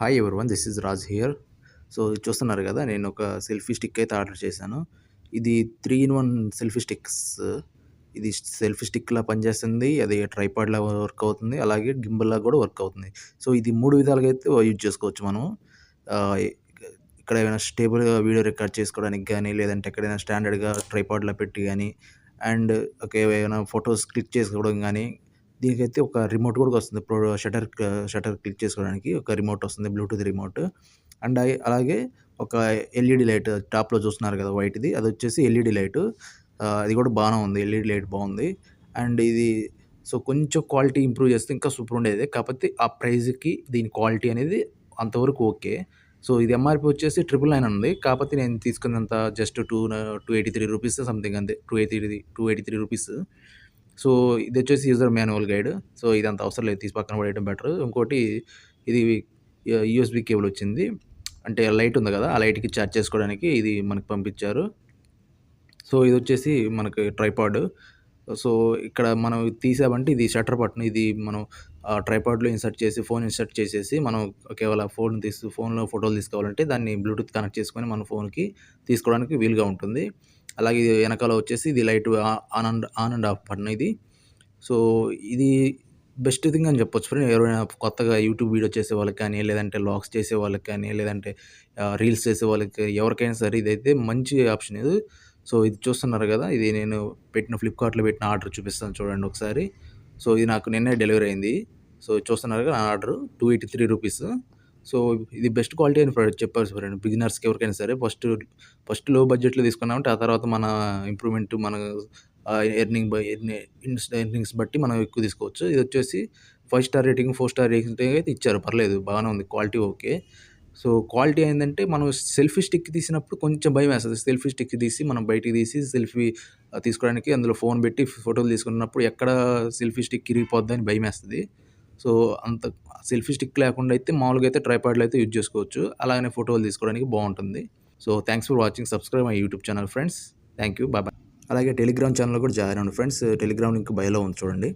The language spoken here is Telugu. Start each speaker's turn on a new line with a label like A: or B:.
A: Hi one this is Raj here. So చూస్తున్నారు కదా నేను ఒక సెల్ఫీ స్టిక్ అయితే ఆర్డర్ చేశాను. ఇది three in one selfie sticks. ఇది సెల్ఫీ స్టిక్లా పనిచేస్తుంది అది ట్రైపాడ్లా వర్క్ అవుతుంది అలాగే గింబల్లా కూడా వర్క్ అవుతుంది. సో ఇది మూడు విధాలుగా అయితే యూజ్ చేసుకోవచ్చు మనం ఇక్కడ ఏమైనా స్టేబుల్గా వీడియో రికార్డ్ చేసుకోవడానికి కానీ లేదంటే ఎక్కడైనా స్టాండర్డ్గా ట్రైపాడ్లో పెట్టి కానీ అండ్ ఒక ఏమైనా ఫొటోస్ క్లిక్ చేసుకోవడం కానీ దీనికైతే ఒక రిమోట్ కూడా వస్తుంది. ప్రో షటర్ షటర్ క్లిక్ చేసుకోవడానికి ఒక రిమోట్ వస్తుంది. Bluetooth remote. అండ్ అలాగే ఒక ఎల్ఈడి లైట్ టాప్లో చూస్తున్నారు కదా వైట్ది. అది వచ్చేసి ఎల్ఈడి లైట్. అది కూడా బాగానే ఉంది. ఎల్ఈడి లైట్ బాగుంది. అండ్ ఇది సో కొంచెం క్వాలిటీ ఇంప్రూవ్ చేస్తే ఇంకా సూపర్ ఉండేది. కాకపోతే ఆ ప్రైజ్కి దీని క్వాలిటీ అనేది అంతవరకు ఓకే. సో ఇది ఎంఆర్పి వచ్చేసి ట్రిపుల్ నైన్ ఉంది. కాకపోతే నేను తీసుకున్నంత just two two eighty three rupees something అంతే. Two eighty two eighty three rupees. So ఇది వచ్చేసి యూజర్ మాన్యువల్ గైడ్ సో ఇది అంత అవసరం లేదు. తీసి పక్కన పడేయడం బెటర్ ఇంకోటి ఇది యూఎస్బి కేబుల్ వచ్చింది. అంటే లైట్ ఉంది కదా ఆ లైట్కి ఛార్జ్ చేసుకోవడానికి ఇది మనకు పంపించారు. సో ఇది వచ్చేసి మనకి ట్రైపాడ్ సో ఇక్కడ మనం తీసామంటే ఇది షట్టర్ బటన్ ఇది మనం ట్రైపాడ్లో ఇన్సర్ట్ చేసి ఫోన్ ఇన్సర్ట్ చేసేసి మనం కేవలం ఫోన్ తీసు ఫోన్లో ఫోటోలు తీసుకోవాలంటే దాన్ని బ్లూటూత్ కనెక్ట్ చేసుకొని మన ఫోన్కి తీసుకోవడానికి వీలుగా ఉంటుంది. అలాగే ఇది వెనకాల వచ్చేసి ఇది light on and on and off button ఇది. సో ఇది బెస్ట్ థింగ్ అని చెప్పొచ్చు ఫ్రెండ్. ఎవరైనా కొత్తగా యూట్యూబ్ వీడియో చేసే వాళ్ళకి కానీ లేదంటే లాగ్స్ చేసే వాళ్ళకి కానీ లేదంటే రీల్స్ చేసే వాళ్ళకి ఎవరికైనా సరే ఇదైతే మంచి ఆప్షన్ ఇది. సో ఇది చూస్తున్నారు కదా ఇది నేను పెట్టిన ఫ్లిప్కార్ట్లో పెట్టిన ఆర్డర్ చూపిస్తాను చూడండి ఒకసారి. సో ఇది నాకు నిన్నే డెలివరీ అయింది. సో చూస్తున్నారు కదా నా order two eighty three rupees. So ఇది బెస్ట్ క్వాలిటీ అని ఫ్రెండ్ చెప్పారు ఫ్రెండ్ బిగినర్స్కి ఎవరికైనా సరే ఫస్ట్ ఫస్ట్లో బడ్జెట్లో తీసుకున్నామంటే ఆ తర్వాత మన ఇంప్రూవ్మెంట్ మన ఎర్నింగ్ బై ఎర్నింగ్స్ బట్టి మనం ఎక్కువ తీసుకోవచ్చు. ఇది వచ్చేసి five star rating four star rating అయితే ఇచ్చారు. పర్లేదు బాగానే ఉంది. Quality okay. సో క్వాలిటీ ఏంటంటే మనం సెల్ఫీ స్టిక్ తీసినప్పుడు కొంచెం భయం వేస్తుంది. సెల్ఫీ స్టిక్ తీసి మనం బయటికి తీసి సెల్ఫీ తీసుకోవడానికి అందులో ఫోన్ పెట్టి ఫోటోలు తీసుకున్నప్పుడు ఎక్కడ సెల్ఫీ స్టిక్ ఇరిగిపోద్ది అని భయం వేస్తుంది. సో అంత సెల్ఫీ స్టిక్ లేకుండా అయితే మామూలుగా అయితే ట్రైపాడ్లు అయితే యూజ్ చేసుకోవచ్చు. అలాగనే ఫోటోలు తీసుకోవడానికి బాగుంటుంది. So thanks for watching. Subscribe my YouTube channel friends. Thank you. Bye. అలాగే టెలిగ్రామ్ ఛానల్ కూడా జాయిన్ అవ్వండి ఫ్రెండ్స్. టెలిగ్రామ్ లింక్ బయలో ఉంది చూడండి.